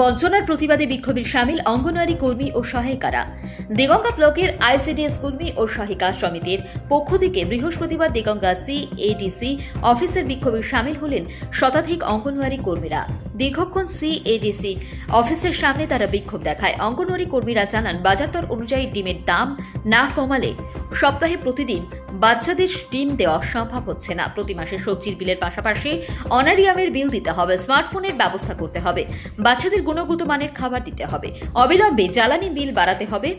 বঞ্চনার প্রতিবাদে বিক্ষোভে সামিল অঙ্গনওয়াড়ি কর্মী ও সহায়িকারা। দেগঙ্গা ব্লকের আইসিডিএস কর্মী ও সহায়িকা সমিতির পক্ষ থেকে বৃহস্পতিবার দেগঙ্গা সি এডিসি অফিসের বিক্ষোভে সামিল হলেন শতাধিক অঙ্গনওয়াড়ি কর্মীরা। দীর্ঘক্ষণ সি এডিসি অফিসের সামনে তারা বিক্ষোভ দেখায়। অঙ্গনওয়াড়ি কর্মীরা জানান, বাজারদর অনুযায়ী ডিমের দাম না কমালে সপ্তাহে প্রতিদিন বাচ্চাদের ডিম দেওয়া সম্ভব হচ্ছে না। প্রতি মাসে সবজির বিলের পাশাপাশি অনারিয়ামের বিল দিতে হবে, স্মার্টফোনের ব্যবস্থা করতে হবে, বাচ্চাদের গুণগত মানের খাবার দিতে হবে। অবিলম্বে জ্বালানি বিল বাড়াতে হবে।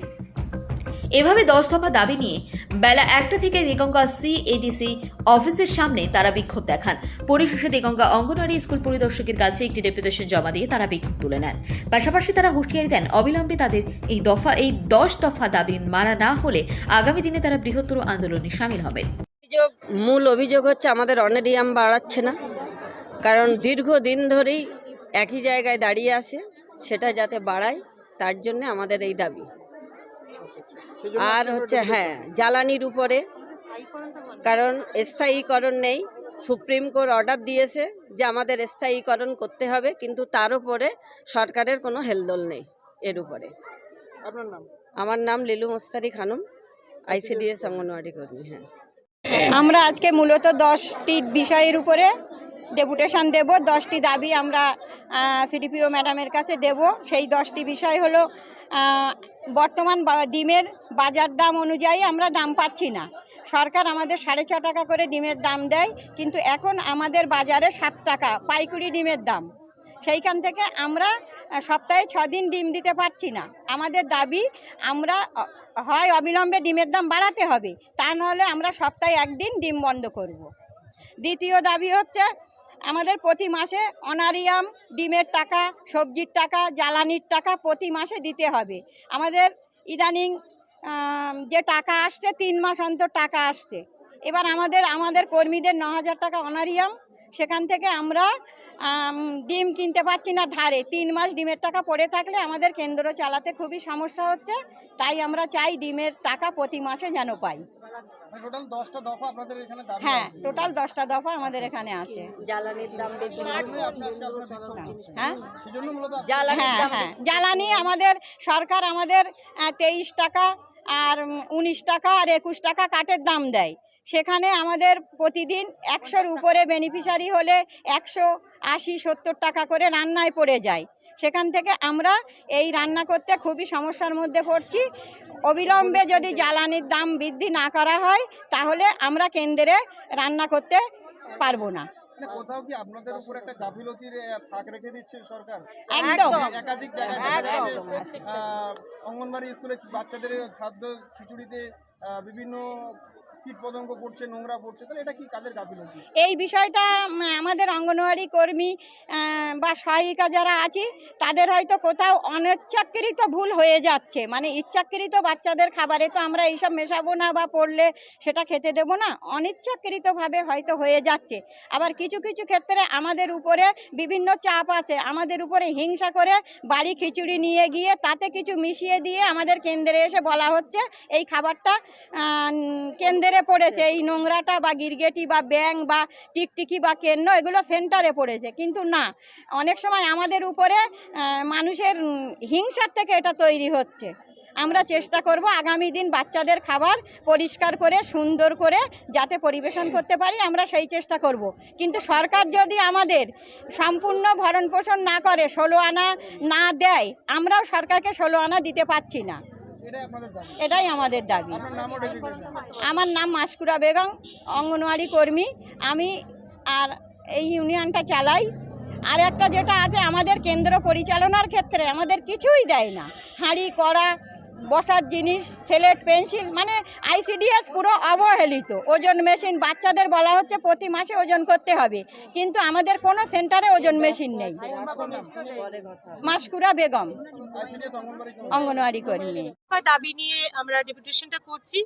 এভাবে দশ দফা দাবি নিয়ে বেলা একটা থেকে দেগঙ্গা সি এডিসি অফিসের সামনে তারা বিক্ষোভ দেখান। পরিশেষে দেগঙ্গা অঙ্গনওয়াড়ি স্কুল পরিদর্শকের কাছে একটি ডেপুটেশন জমা দিয়ে তারা বিক্ষোভ তুলে নেন। পাশাপাশি তারা হুঁশিয়ারি দেন, অবিলম্বে তাদের এই দফা, এই দশ দফা দাবি মারা না হলে আগামী দিনে তারা বৃহত্তর আন্দোলনে সামিল হবে। অভিযোগ, মূল অভিযোগ হচ্ছে আমাদের অনেরিয়াম বাড়াচ্ছে না। কারণ দীর্ঘদিন ধরেই একই জায়গায় দাঁড়িয়ে আছে, সেটা যাতে বাড়ায়, তার জন্য আমাদের এই দাবি। আর হচ্ছে হ্যাঁ জ্বালানির উপরে। কারণ স্থায়ীকরণ নেই। সুপ্রিম কোর্ট অর্ডার দিয়েছে যে আমাদের স্থায়ীকরণ করতে হবে কিন্তু তার উপরে সরকারের কোনো হেলদোল নেই এর উপরে। আপনার নাম? আমার নাম লিলু মোস্তারি খানম আইসিডিএস অঙ্গনওয়াড়ি কর্মী হ্যাঁ। আমরা আজকে মূলত দশটি বিষয়ের উপরে ডেপুটেশন দেব। দশটি দাবি আমরা সিডিপিও ম্যাডামের কাছে দেব। সেই দশটি বিষয় হলো বর্তমান ডিমের বাজার দাম অনুযায়ী আমরা দাম পাচ্ছি না। সরকার আমাদের সাড়ে ছ টাকা করে ডিমের দাম দেয়, কিন্তু এখন আমাদের বাজারে সাত টাকা, পাইকুড়ি ডিমের দাম। সেইখান থেকে আমরা সপ্তাহে ছ দিন ডিম দিতে পারছি না। আমাদের দাবি, আমরা হয় অবিলম্বে ডিমের দাম বাড়াতে হবে, তা নাহলে আমরা সপ্তাহে একদিন ডিম বন্ধ করব। দ্বিতীয় দাবি হচ্ছে আমাদের প্রতি মাসে অনারিয়াম ডিমের টাকা সবজির টাকা জ্বালানির টাকা প্রতি মাসে দিতে হবে। আমাদের ইদানিং যে টাকা আসছে তিন মাস অন্তর টাকা আসছে। এবার আমাদের আমাদের কর্মীদের ন হাজার টাকা অনারিয়াম সেখান থেকে আমরা আম, ডিম কিনতে পারছি না ধারে। তিন মাস ডিমের টাকা পড়ে থাকলে আমাদের কেন্দ্র চালাতে খুবই সমস্যা হচ্ছে। তাই আমরা চাই ডিমের টাকা প্রতি মাসে যেন পাই। টোটাল দশটা দফা আপনাদের এখানে দাবি হ্যাঁ টোটাল দশটা দফা আমাদের এখানে আছে। হ্যাঁ জ্বালানির হ্যাঁ হ্যাঁ। জ্বালানি আমাদের সরকার আমাদের তেইশ টাকা আর উনিশ টাকা আর একুশ টাকা কাঠের দাম দেয়। সেখানে আমাদের প্রতিদিন একশোর উপরে বেনিফিশিয়ারি হলে একশো আশি সত্তর টাকা করে রান্নায় পড়ে যায়। সেখান থেকে আমরা এই রান্না করতে খুবই সমস্যার মধ্যে পড়ছি। অবিলম্বে যদি জ্বালানির দাম বৃদ্ধি না করা হয় তাহলে আমরা কেন্দ্রে রান্না করতে পারব না। কোথাও কি আপনাদের উপর একটা গাফিলতির ফাঁক রেখে দিচ্ছে সরকার? একদম। একাধিক জায়গায় একদম। দেখা যাচ্ছে, আহ, অঙ্গনবাড়ি স্কুলে বাচ্চাদের খাদ্য খিচুড়িতে বিভিন্ন এই বিষয়টা আমাদের অঙ্গনওয়াড়ি কর্মী বা সহায়িকা যারা আছি তাদের হয়তো কোথাও অনিচ্ছাকৃত ভুল হয়ে যাচ্ছে। মানে ইচ্ছাকৃত বাচ্চাদের খাবারে তো আমরা এইসব মেশাবো না বা পড়লে সেটা খেতে দেবো না অনিচ্ছাকৃতভাবে হয়তো হয়ে যাচ্ছে। আবার কিছু কিছু ক্ষেত্রে আমাদের উপরে বিভিন্ন চাপ আছে। আমাদের উপরে হিংসা করে বাড়ি খিচুড়ি নিয়ে গিয়ে তাতে কিছু মিশিয়ে দিয়ে আমাদের কেন্দ্রে এসে বলা হচ্ছে এই খাবারটা আহ, কেন্দ্রে পড়েছে, এই নোংরাটা বা গিরগেটি বা ব্যাং বা টিকটিকি বা কেন্ন, এগুলো সেন্টারে পড়েছে। কিন্তু না, অনেক সময় আমাদের উপরে মানুষের হিংসার থেকে এটা তৈরি হচ্ছে। আমরা চেষ্টা করব আগামী দিন বাচ্চাদের খাবার পরিষ্কার করে, সুন্দর করে যাতে পরিবেশন করতে পারি, আমরা সেই চেষ্টা করব। কিন্তু সরকার যদি আমাদের সম্পূর্ণ ভরণ পোষণ না করে, ষোলো আনা না দেয়, আমরাও সরকারকে ষোলো আনা দিতে পারছি না। এটাই আমাদের দাবি। আমার নাম মাসকুরা বেগম অঙ্গনওয়াড়ি কর্মী। আমি আর এই ইউনিয়নটা চালাই। আর একটা যেটা আছে আমাদের কেন্দ্র পরিচালনার ক্ষেত্রে আমাদের কিছুই দেয় না। হাঁড়ি কড়া বসার জিনিস, স্লেট, পেন্সিল মানে আইসিডিএস পুরো অবহেলিত। ওজন মেশিন বাচ্চাদের বলা হচ্ছে প্রতি মাসে ওজন করতে হবে। কিন্তু আমাদের কোনো সেন্টারে ওজন মেশিন নেই। মাসকুরা বেগম, অঙ্গনওয়াড়ি কর্মী। দাবি নিয়ে আমরা ডেপুটেশনটা করছি।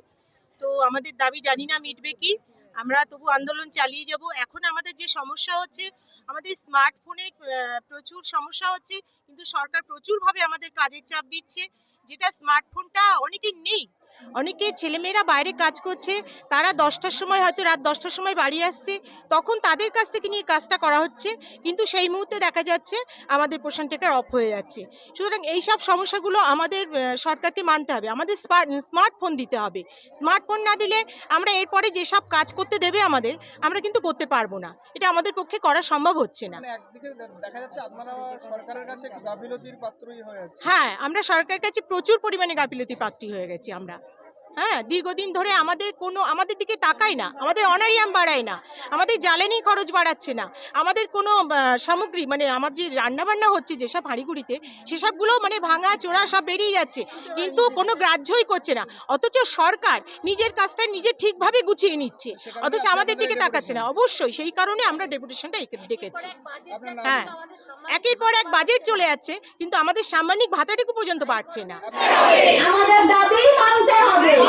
তো আমাদের দাবি জানি না মিটবে কি। আমরা তবু আন্দোলন চালিয়ে যাব। এখন আমাদের যে সমস্যা হচ্ছে, আমাদের স্মার্টফোনে প্রচুর সমস্যা হচ্ছে। কিন্তু সরকার প্রচুরভাবে আমাদের কাজের চাপ দিচ্ছে। যেটা স্মার্টফোনটা অনেকের নেই। অনেকে ছেলেমেয়েরা বাইরে কাজ করছে তারা দশটার সময় হয়তো রাত দশটার সময় বাড়ি আসছে তখন তাদের কাছ থেকে নিয়ে কাজটা করা হচ্ছে কিন্তু সেই মুহূর্তে দেখা যাচ্ছে আমাদের পোষণ টেকার অফ হয়ে যাচ্ছে। সুতরাং এই সব সমস্যাগুলো আমাদের সরকারকে মানতে হবে আমাদের স্মার্টফোন দিতে হবে। স্মার্টফোন না দিলে আমরা এরপরে যেসব কাজ করতে দেবে আমাদের আমরা কিন্তু করতে পারব না। এটা আমাদের পক্ষে করা সম্ভব হচ্ছে না। মানে হ্যাঁ আমরা সরকারের কাছে প্রচুর পরিমাণে গাফিলতি প্রাপ্তি হয়ে গেছি আমরা। হ্যাঁ দীর্ঘদিন ধরে আমাদের কোনো, আমাদের দিকে তাকায় না, আমাদের অনারিয়াম বাড়ায় না, আমাদের জ্বালানি খরচ বাড়াচ্ছে না, আমাদের কোনো সামগ্রী মানে আমার যে রান্নাবান্না হচ্ছে, যেসব হাঁড়িগুড়িতে, সেসবগুলো মানে ভাঙা, চোরা সব বেরিয়ে যাচ্ছে, কিন্তু কোনো গ্রাহ্যই করছে না, অথচ সরকার নিজের কাজটা নিজে ঠিকভাবে গুছিয়ে নিচ্ছে, অথচ আমাদের দিকে তাকাচ্ছে না, অবশ্যই, সেই কারণে আমরা ডেপুটেশনটা ডেকেছি হ্যাঁ একের পর এক বাজেট চলে যাচ্ছে, কিন্তু আমাদের সাম্মানিক ভাতাটুকু পর্যন্ত পাচ্ছে না। আমাদের দাবি মানতে হবে।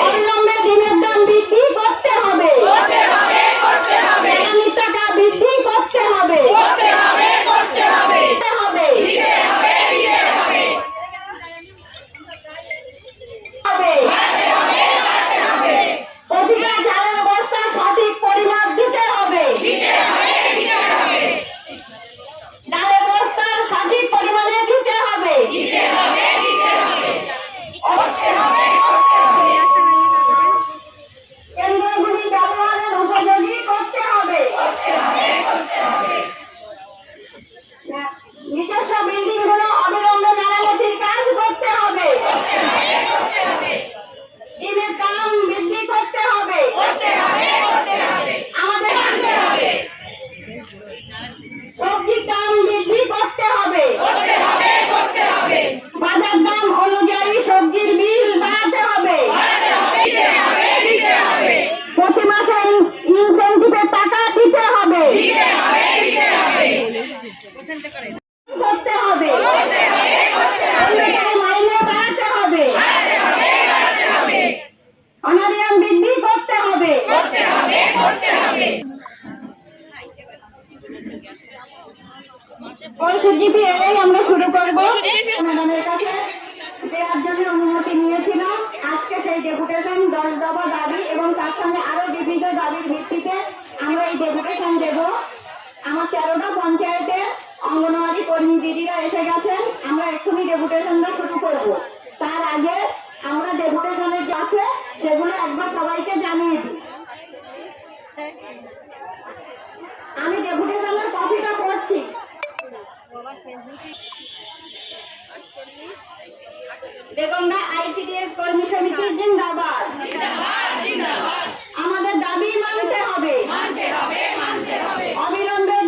অবিলম্বে ডিমের দাম বৃদ্ধি করতে হবে জ্বালানির টাকা বৃদ্ধি করতে হবে করতে হবে হবে। প্রতিটা চালের বস্তা সঠিক পরিমাপ দিতে হবে ডালের বস্তার সঠিক পরিমাণে দিতে হবে কেন্দ্রগুলি ব্যবহারের উপযোগী করতে হবে নিজস্ব বিল্ডিংগুলো অবিলম্বে মেরামতির কাজ করতে হবে ডিমের দাম বৃদ্ধি করতে হবে আমাদের সবজির দাম বৃদ্ধি করতে হবে বাজার দাম অনুযায়ী সবজির বিল বাড়াতে হবে প্রতি মাসে ইনসেন্টিভের টাকা দিতে হবে করতে হবে অন্যথায় মাইনে বাড়াতে হবে অনারিয়াম বৃদ্ধি করতে হবে পরিষদ এলেই আমরা শুরু করব। ম্যাডামের কাছে দেওয়ার জন্য অনুমতি নিয়েছিলাম। আজকে সেই ডেপুটেশন দশ দফা দাবি এবং তার সঙ্গে আরও বিবিধ দাবির ভিত্তিতে আমরা এই ডেপুটেশন দেব। আমার তেরোটা পঞ্চায়েতে অঙ্গনওয়াড়ি কর্মী দিদিরা এসে গেছেন। আমরা এক্ষুনি ডেপুটেশনটা শুরু করব। তার আগে আমরা ডেপুটেশনের যে আছে সেগুলো একবার সবাইকে জানিয়ে দিই। আমি ডেপুটেশনের কপিটা পড়ছি। বেগমরা আইসিডিএস কর্মী সমিতি জিন্দাবাদ। আমাদের দাবি মানতে হবে। অবিলম্বে ডিমের বাজার